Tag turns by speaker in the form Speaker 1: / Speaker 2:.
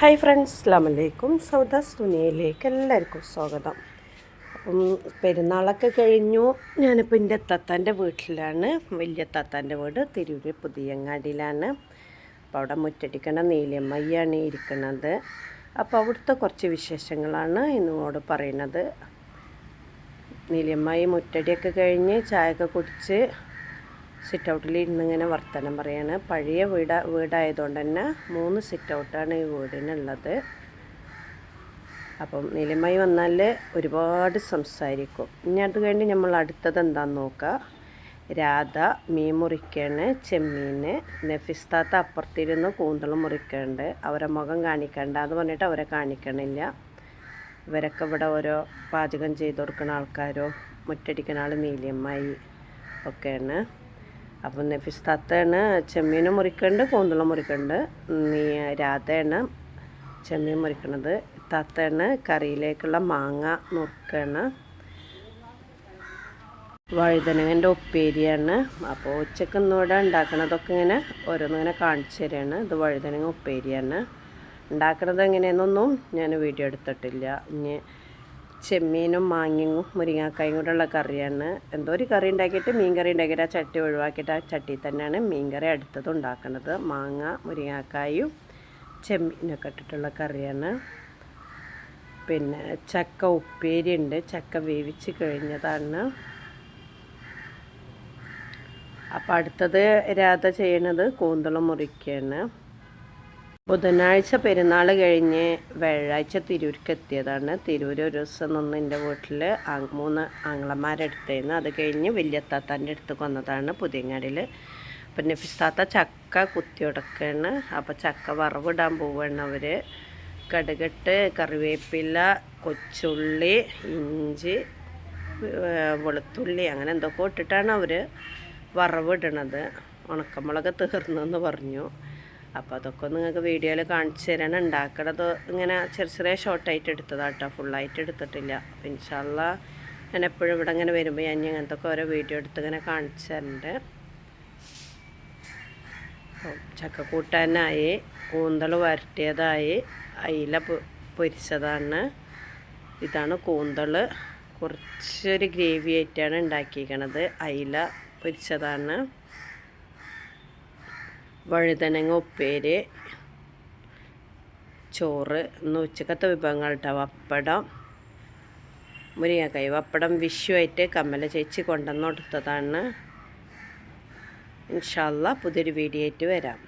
Speaker 1: Hi friends അസ്ലാമലൈക്കും സൗദാസ് തുനിയയിലേക്ക് എല്ലാവർക്കും സ്വാഗതം. അപ്പം പെരുന്നാളൊക്കെ കഴിഞ്ഞു. ഞാനിപ്പോൾ എന്റെ തത്താന്റെ വീട്ടിലാണ്. വലിയ തത്താന്റെ വീട് തിരൂര് പുതിയങ്ങാടിയിലാണ്. അപ്പോൾ അവിടെ മുറ്റടിക്കണ നീലമ്മയ്യാണ് ഇരിക്കുന്നത് അപ്പോൾ അവിടുത്തെ കുറച്ച് വിശേഷങ്ങളാണ് ഇന്നോട് പറയുന്നത് നീലിയമ്മായി മുറ്റടിയൊക്കെ കഴിഞ്ഞ് ചായയൊക്കെ കുടിച്ച് സിറ്റ് ഔട്ടിൽ ഇരുന്നിങ്ങനെ വർത്തനം പറയാണ്. പഴയ വീട് വീടായതുകൊണ്ട് തന്നെ മൂന്ന് സിറ്റ് ഔട്ടാണ് ഈ വീടിനുള്ളത്. അപ്പം നിലമായി വന്നാൽ ഒരുപാട് സംസാരിക്കും. ഇനി അത് കഴിഞ്ഞ് നമ്മൾ അടുത്തത് എന്താണെന്ന് നോക്കുക രാധ മീൻ മുറിക്കാണ് ചെമ്മീൻ നഫിസ്താത്ത അപ്പുറത്തിരുന്ന് കൂന്തൾ മുറിക്കേണ്ട അവരെ മുഖം കാണിക്കണ്ട. എന്ന് പറഞ്ഞിട്ട് അവരെ കാണിക്കണില്ല. ഇവരൊക്കെ ഇവിടെ ഓരോ പാചകം ചെയ്ത് കൊടുക്കുന്ന ആൾക്കാരോ മുറ്റടിക്കുന്ന ആൾ നീലിയമ്മായി ഒക്കെയാണ്. അപ്പം നഫീസ് താത്തയാണ് ചെമ്മീനും മുറിക്കുന്നുണ്ട് കൂന്തളം മുറിക്കുന്നുണ്ട് നീ രാധയാണ് ചെമ്മീൻ മുറിക്കണത്. താത്തയാണ് കറിയിലേക്കുള്ള മാങ്ങ നുറുക്കാണ് വഴുതനങ്ങന്റെ ഉപ്പേരിയാണ് അപ്പോൾ ഉച്ചയ്ക്ക് ഇന്നിവിടെ ഉണ്ടാക്കണതൊക്കെ ഇങ്ങനെ ഓരോന്നിങ്ങനെ കാണിച്ചു തരികയാണ് ഇത് വഴുതനങ്ങ ഉപ്പേരിയാണ് ഉണ്ടാക്കണത് എങ്ങനെയെന്നൊന്നും ഞാൻ വീഡിയോ എടുത്തിട്ടില്ല. ഇനി ചെമ്മീനും മാങ്ങയും മുരിങ്ങാക്കായും കൂടെയുള്ള കറിയാണ്. എന്തോ ഒരു കറി ഉണ്ടാക്കിയിട്ട് മീൻ കറി ഉണ്ടാക്കിയിട്ട് ആ ചട്ടി ഒഴിവാക്കിയിട്ട് ആ ചട്ടി തന്നെയാണ് മീൻ കറി അടുത്തത് ഉണ്ടാക്കുന്നത്. മാങ്ങ മുരിങ്ങാക്കായും ചെമ്മീനൊക്കെ ഇട്ടിട്ടുള്ള കറിയാണ്. പിന്നെ ചക്ക ഉപ്പേരി ഉണ്ട്. ചക്ക വേവിച്ച് കഴിഞ്ഞതാണ്. അപ്പം അടുത്തത് രാധ ചെയ്യണത് കൂന്തളം മുറിക്കുകയാണ് ബുധനാഴ്ച പെരുന്നാൾ കഴിഞ്ഞ് വ്യാഴാഴ്ച തിരൂർക്ക് എത്തിയതാണ് തിരൂർ ഒരു ദിവസം നിന്ന് എന്റെ വീട്ടിൽ മൂന്ന് ആങ്ങളമാരെടുത്തേന്ന്. അത് കഴിഞ്ഞ് വലിയത്താത്താന്റെ അടുത്ത് കൊന്നതാണ് പുതിയങ്ങാടിയിൽ അപ്പം നഫിസ്താത്ത ചക്ക കുത്തിയുടക്കാണ് അപ്പോൾ ചക്ക വറവിടാൻ പോവുകയാണ് അവർ കടുകട്ട് കറിവേപ്പില കൊച്ചുള്ളി ഇഞ്ചി വെളുത്തുള്ളി അങ്ങനെ എന്തൊക്കെ ഇട്ടിട്ടാണ് അവർ വറവിടണത്. ഉണക്കമുളക് തീർന്നെന്ന് പറഞ്ഞു. അപ്പോൾ അതൊക്കെ നിങ്ങൾക്ക് വീഡിയോയിൽ കാണിച്ചു തരാൻ ഉണ്ടാക്കണത് ഇങ്ങനെ ചെറിയ ചെറിയ ഷോർട്ടായിട്ട് എടുത്തതാണ് കേട്ടോ ഫുള്ളായിട്ട് എടുത്തിട്ടില്ല. അപ്പം ഇൻഷാല്ല ഞാൻ എപ്പോഴും ഇവിടെ ഇങ്ങനെ വരുമ്പോൾ ഞാൻ ഇങ്ങനത്തെ ഓരോ വീഡിയോ എടുത്ത് ഇങ്ങനെ കാണിച്ചു ചക്ക ചക്കക്കൂട്ടാനായി കൂന്തൾ വരട്ടിയതായി അയില പൊരിച്ചതാണ്. ഇതാണ് കൂന്തൾ കുറച്ചൊരു ഗ്രേവി ആയിട്ടാണ് ഉണ്ടാക്കിയിരിക്കണത് അയില പൊരിച്ചതാണ്. വഴുതനങ്ങ ഉപ്പേര് ചോറ് ഇന്ന് ഉച്ചക്കത്തെ വിഭവങ്ങൾ കേട്ടോ വപ്പടം മുരിങ്ങക്കായ് വപ്പടം വിഷുവായിട്ട് കമ്മല ചേച്ചി കൊണ്ടുവന്ന് കൊടുത്തതാണ്. ഇൻഷാല്ല പുതിയൊരു വീഡിയോ ആയിട്ട് വരാം.